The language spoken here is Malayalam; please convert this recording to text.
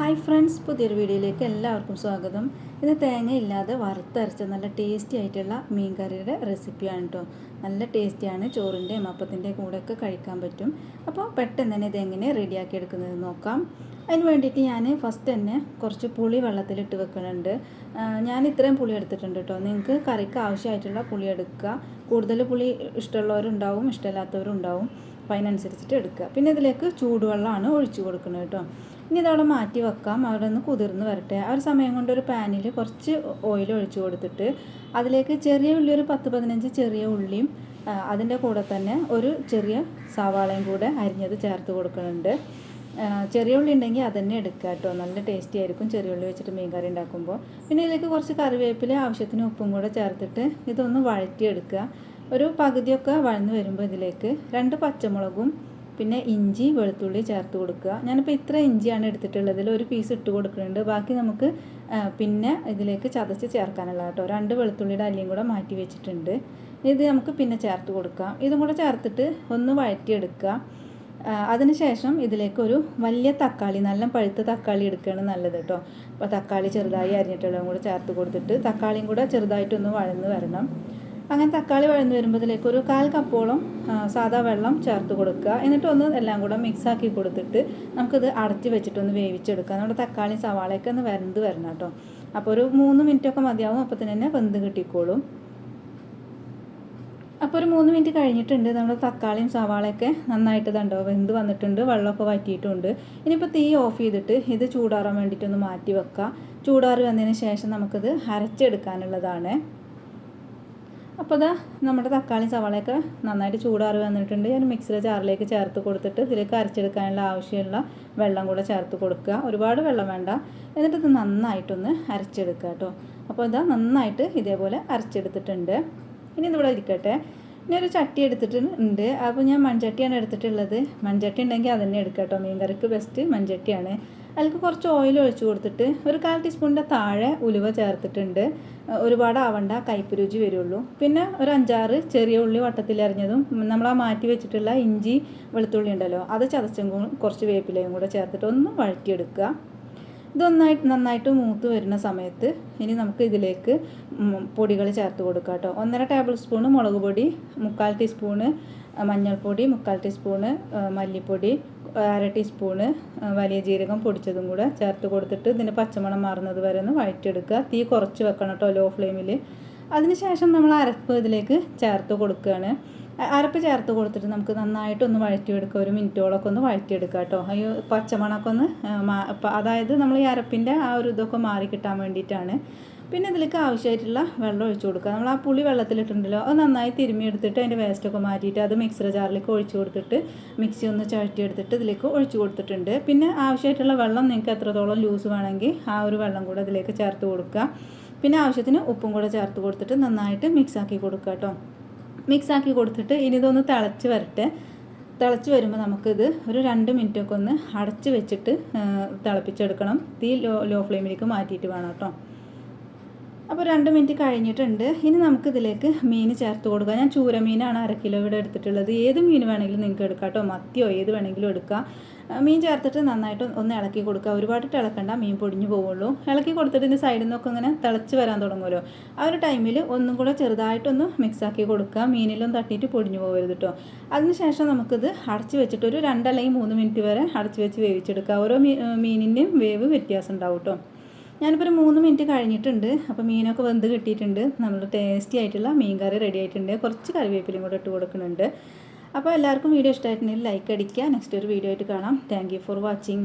ഹായ് ഫ്രണ്ട്സ് പുതിയൊരു വീഡിയോയിലേക്ക് എല്ലാവർക്കും സ്വാഗതം. ഇത് തേങ്ങ ഇല്ലാതെ വറുത്തരച്ച നല്ല ടേസ്റ്റി ആയിട്ടുള്ള മീൻ കറിയുടെ റെസിപ്പിയാണ് കേട്ടോ നല്ല ടേസ്റ്റിയാണ് ചോറിന്റെയും അപ്പത്തിന്റെയും കൂടെയൊക്കെ കഴിക്കാൻ പറ്റും. അപ്പോൾ പെട്ടെന്ന് തന്നെ ഇതെങ്ങനെ റെഡിയാക്കി എടുക്കുന്നത് നോക്കാം. അതിന് വേണ്ടിയിട്ട് ഞാൻ ഫസ്റ്റ് തന്നെ കുറച്ച് പുളി വെള്ളത്തിലിട്ട് വെക്കുന്നുണ്ട്. ഞാൻ ഇത്രയും പുളി എടുത്തിട്ടുണ്ട് കേട്ടോ നിങ്ങൾക്ക് കറിക്ക് ആവശ്യമായിട്ടുള്ള പുളി എടുക്കുക. കൂടുതൽ പുളി ഇഷ്ടമുള്ളവരുണ്ടാവും ഇഷ്ടമില്ലാത്തവരുണ്ടാവും. അപ്പോൾ അതിനനുസരിച്ചിട്ട് എടുക്കുക. പിന്നെ ഇതിലേക്ക് ചൂടുവെള്ളമാണ് ഒഴിച്ചു കൊടുക്കുന്നത് കേട്ടോ ഇനി ഇതവിടെ മാറ്റി വെക്കാം. അവിടെ നിന്ന് കുതിർന്ന് വരട്ടെ. ആ ഒരു സമയം കൊണ്ട് ഒരു പാനിൽ കുറച്ച് ഓയിൽ ഒഴിച്ചു കൊടുത്തിട്ട് അതിലേക്ക് ചെറിയ ഉള്ളി ഒരു പത്ത് പതിനഞ്ച് ചെറിയ ഉള്ളിയും അതിന്റെ കൂടെ തന്നെ ഒരു ചെറിയ സവാളയും കൂടെ അരിഞ്ഞത് ചേർത്ത് കൊടുക്കുന്നുണ്ട്. ചെറിയ ഉള്ളി ഉണ്ടെങ്കിൽ അതന്നെ എടുക്കുക കേട്ടോ. നല്ല ടേസ്റ്റി ആയിരിക്കും ചെറിയ ഉള്ളി വെച്ചിട്ട് മീൻ കറി ഉണ്ടാക്കുമ്പോൾ. പിന്നെ ഇതിലേക്ക് കുറച്ച് കറിവേപ്പില ആവശ്യത്തിന് ഉപ്പും കൂടെ ചേർത്തിട്ട് ഇതൊന്ന് വഴറ്റിയെടുക്കുക. ഒരു പകുതിയൊക്കെ വഴന്ന് വരുമ്പോൾ ഇതിലേക്ക് രണ്ട് പച്ചമുളകും പിന്നെ ഇഞ്ചി വെളുത്തുള്ളി ചേർത്ത് കൊടുക്കുക. ഞാനിപ്പോൾ ഇത്ര ഇഞ്ചിയാണ് എടുത്തിട്ടുള്ളത് ഇതിൽ ഒരു പീസ് ഇട്ട് കൊടുക്കുന്നുണ്ട്. ബാക്കി നമുക്ക് പിന്നെ ഇതിലേക്ക് ചതച്ച് ചേർക്കാനുള്ള കേട്ടോ. രണ്ട് വെളുത്തുള്ളിയുടെ അല്ലിയും കൂടെ മാറ്റി വെച്ചിട്ടുണ്ട്. ഇത് നമുക്ക് പിന്നെ ചേർത്ത് കൊടുക്കാം. ഇതും കൂടെ ചേർത്തിട്ട് ഒന്ന് വഴറ്റിയെടുക്കുക. അതിനുശേഷം ഇതിലേക്ക് ഒരു വലിയ തക്കാളി നല്ല പഴുത്ത തക്കാളി എടുക്കുകയാണ് നല്ലത് കേട്ടോ. അപ്പോൾ തക്കാളി ചെറുതായി അരിഞ്ഞിട്ടുള്ളതും കൂടെ ചേർത്ത് കൊടുത്തിട്ട് തക്കാളിയും കൂടെ ചെറുതായിട്ടൊന്ന് വഴന്ന് വരണം. അങ്ങനെ തക്കാളി വഴന്ന് വരുമ്പോഴത്തേക്ക് ഒരു കാൽ കപ്പോളം സാദാ വെള്ളം ചേർത്ത് കൊടുക്കുക. എന്നിട്ട് ഒന്ന് എല്ലാം കൂടെ മിക്സാക്കി കൊടുത്തിട്ട് നമുക്കിത് അടച്ച് വെച്ചിട്ടൊന്ന് വേവിച്ചെടുക്കുക നമ്മുടെ തക്കാളി സവാളയൊക്കെ ഒന്ന് വെന്ത് വരണം കേട്ടോ. അപ്പോൾ ഒരു മൂന്ന് മിനിറ്റൊക്കെ മതിയാവും അപ്പോൾ തന്നെ വെന്ത് കിട്ടിക്കോളും. അപ്പോൾ ഒരു മൂന്ന് മിനിറ്റ് കഴിഞ്ഞിട്ടുണ്ട്. നമ്മുടെ തക്കാളിയും സവാളയൊക്കെ നന്നായിട്ട് ഇതുണ്ടോ വെന്ത് വന്നിട്ടുണ്ട്. വെള്ളമൊക്കെ വറ്റിയിട്ടുണ്ട്. ഇനിയിപ്പോൾ തീ ഓഫ് ചെയ്തിട്ട് ഇത് ചൂടാറാൻ വേണ്ടിയിട്ടൊന്ന് മാറ്റി വെക്കുക ചൂടാറി വന്നതിന് ശേഷം നമുക്കിത് അരച്ചെടുക്കാനുള്ളതാണ്. അപ്പോൾ ഇതാ നമ്മുടെ തക്കാളി സവാളയൊക്കെ നന്നായിട്ട് ചൂടാറി വന്നിട്ടുണ്ട്. ഞാൻ മിക്സിയിലെ ചാറിലേക്ക് ചേർത്ത് കൊടുത്തിട്ട് ഇതിലേക്ക് അരച്ചെടുക്കാനുള്ള ആവശ്യമുള്ള വെള്ളം കൂടെ ചേർത്ത് കൊടുക്കുക. ഒരുപാട് വെള്ളം വേണ്ട. എന്നിട്ട് ഇത് നന്നായിട്ടൊന്ന് അരച്ചെടുക്കുക കേട്ടോ. അപ്പോൾ ഇതാ നന്നായിട്ട് ഇതേപോലെ അരച്ചെടുത്തിട്ടുണ്ട്. ഇനി ഇതിവിടെ ഇരിക്കട്ടെ. ഇനി ഒരു ചട്ടി എടുത്തിട്ടുണ്ട്. അപ്പോൾ ഞാൻ മൺചട്ടിയാണ് എടുത്തിട്ടുള്ളത്. മൺചട്ടി ഉണ്ടെങ്കിൽ അതന്നെ എടുക്കാം കേട്ടോ. മീൻ കറിക്ക് ബെസ്റ്റ് മൺചട്ടിയാണ്. അതിലേക്ക് കുറച്ച് ഓയിൽ ഒഴിച്ച് കൊടുത്തിട്ട് ഒരു കാൽ ടീസ്പൂണിന്റെ താഴെ ഉലുവ ചേർത്തിട്ടുണ്ട്. ഒരുപാട് ആവണ്ട കയ്പ്പ് രുചി വരുള്ളൂ. പിന്നെ ഒരു അഞ്ചാറ് ചെറിയ ഉള്ളി വട്ടത്തിൽ അരിഞ്ഞതും നമ്മൾ ആ മാറ്റി വെച്ചിട്ടുള്ള ഇഞ്ചി വെളുത്തുള്ളി ഉണ്ടല്ലോ അത് ചതച്ചും കുറച്ച് വേപ്പിലയും കൂടെ ചേർത്തിട്ട് ഒന്ന് വഴറ്റിയെടുക്കുക. ഇതൊന്നായിട്ട് നന്നായിട്ട് മൂത്ത് വരുന്ന സമയത്ത് ഇനി നമുക്ക് ഇതിലേക്ക് പൊടികൾ ചേർത്ത് കൊടുക്കാം കേട്ടോ. ഒന്നര ടേബിൾ സ്പൂണ് മുളക് പൊടി മുക്കാൽ ടീസ്പൂണ് മഞ്ഞൾപ്പൊടി മുക്കാൽ ടീസ്പൂണ് മല്ലിപ്പൊടി അര ടീസ്പൂണ് വലിയ ജീരകം പൊടിച്ചതും കൂടെ ചേർത്ത് കൊടുത്തിട്ട് ഇതിന്റെ പച്ചമണം മാറുന്നത് വരെ ഒന്ന് വഴറ്റിയെടുക്കുക. തീ കുറച്ച് വെക്കണം കേട്ടോ ലോ ഫ്ലെയിമിൽ അതിനുശേഷം നമ്മൾ അരപ്പ് ഇതിലേക്ക് ചേർത്ത് കൊടുക്കുകയാണ്. അരപ്പ് ചേർത്ത് കൊടുത്തിട്ട് നമുക്ക് നന്നായിട്ടൊന്ന് വഴറ്റിയെടുക്കുക. ഒരു മിനിറ്റോളൊക്കെ ഒന്ന് വഴറ്റിയെടുക്കുക കേട്ടോ. അയ്യോ പച്ചമണമൊക്കെ ഒന്ന് അതായത് നമ്മൾ ഈ അരപ്പിന്റെ ആ ഒരു ഇതൊക്കെ മാറി കിട്ടാൻ വേണ്ടിയിട്ടാണ്. പിന്നെ ഇതിലേക്ക് ആവശ്യമായിട്ടുള്ള വെള്ളം ഒഴിച്ചു കൊടുക്കുക. നമ്മൾ ആ പുളി വെള്ളത്തിലിട്ടുണ്ടല്ലോ അത് നന്നായി തിരുമ്മി എടുത്തിട്ട് അതിന്റെ വേസ്റ്റൊക്കെ മാറ്റിയിട്ട് അത് മിക്സർ ജാറിലേക്ക് ഒഴിച്ചു കൊടുത്തിട്ട് മിക്സി ഒന്ന് ചഴറ്റിയെടുത്തിട്ട് ഇതിലേക്ക് ഒഴിച്ചു കൊടുത്തിട്ടുണ്ട്. പിന്നെ ആവശ്യമായിട്ടുള്ള വെള്ളം നിങ്ങൾക്ക് എത്രത്തോളം ലൂസ് വേണമെങ്കിൽ ആ ഒരു വെള്ളം കൂടെ ഇതിലേക്ക് ചേർത്ത് കൊടുക്കുക. പിന്നെ ആവശ്യത്തിന് ഉപ്പും കൂടെ ചേർത്ത് കൊടുത്തിട്ട് നന്നായിട്ട് മിക്സ് ആക്കി കൊടുക്കുക കേട്ടോ. മിക്സ് ആക്കി കൊടുത്തിട്ട് ഇനി ഇതൊന്ന് തിളച്ച് വരട്ടെ. തിളച്ച് വരുമ്പോൾ നമുക്കിത് ഒരു രണ്ട് മിനിറ്റൊക്കെ ഒന്ന് അടച്ച് വെച്ചിട്ട് തിളപ്പിച്ചെടുക്കണം. തീ ലോ ലോ ഫ്ലെയിമിലേക്ക് മാറ്റിയിട്ട് വേണം കേട്ടോ. അപ്പോൾ രണ്ട് മിനിറ്റ് കഴിഞ്ഞിട്ടുണ്ട്. ഇനി നമുക്കിതിലേക്ക് മീൻ ചേർത്ത് കൊടുക്കാം. ഞാൻ ചൂര മീനാണ് അര കിലോ ഇവിടെ എടുത്തിട്ടുള്ളത്. ഏത് മീൻ വേണമെങ്കിലും നിങ്ങൾക്ക് എടുക്കാം കേട്ടോ. മത്തിയോ ഏത് വേണമെങ്കിലും എടുക്കാം. മീൻ ചേർത്തിട്ട് നന്നായിട്ട് ഒന്ന് ഇളക്കി കൊടുക്കുക ഒരുപാട് ഇളക്കണ്ട. മീൻ പൊടിഞ്ഞു പോവുള്ളൂ. ഇളക്കി കൊടുത്തിട്ട് ഇതിന്റെ സൈഡിൽ നിന്നൊക്കെ ഇങ്ങനെ തിളച്ച് വരാൻ തുടങ്ങുമല്ലോ. ആ ഒരു ടൈമിൽ ഒന്നും കൂടെ ചെറുതായിട്ടൊന്ന് മിക്സാക്കി കൊടുക്കുക മീനിലൊന്നും തട്ടിയിട്ട് പൊടിഞ്ഞു പോകരുത് കേട്ടോ അതിനുശേഷം നമുക്കിത് അടച്ച് വെച്ചിട്ട് ഒരു രണ്ടല്ലെങ്കിൽ മൂന്ന് മിനിറ്റ് വരെ അടച്ച് വെച്ച് വേവിച്ചെടുക്കുക ഓരോ മീ മീനിന്റെയും വേവ് വ്യത്യാസം ഉണ്ടാവും കേട്ടോ ഞാനിപ്പോൾ ഒരു മൂന്ന് മിനിറ്റ് കഴിഞ്ഞിട്ടുണ്ട്. അപ്പോൾ മീനൊക്കെ വെന്ത് കിട്ടിയിട്ടുണ്ട്. നമ്മൾ ടേസ്റ്റി ആയിട്ടുള്ള മീൻ കറി റെഡി ആയിട്ടുണ്ട്. കുറച്ച് കറിവേപ്പിലും കൂടെ ഇട്ട് കൊടുക്കുന്നുണ്ട്. അപ്പോൾ എല്ലാവർക്കും വീഡിയോ ഇഷ്ടമായിട്ടുണ്ടെങ്കിൽ ലൈക്ക് അടിക്കുക. നെക്സ്റ്റ് ഒരു വീഡിയോ ആയിട്ട് കാണാം. Thank for watching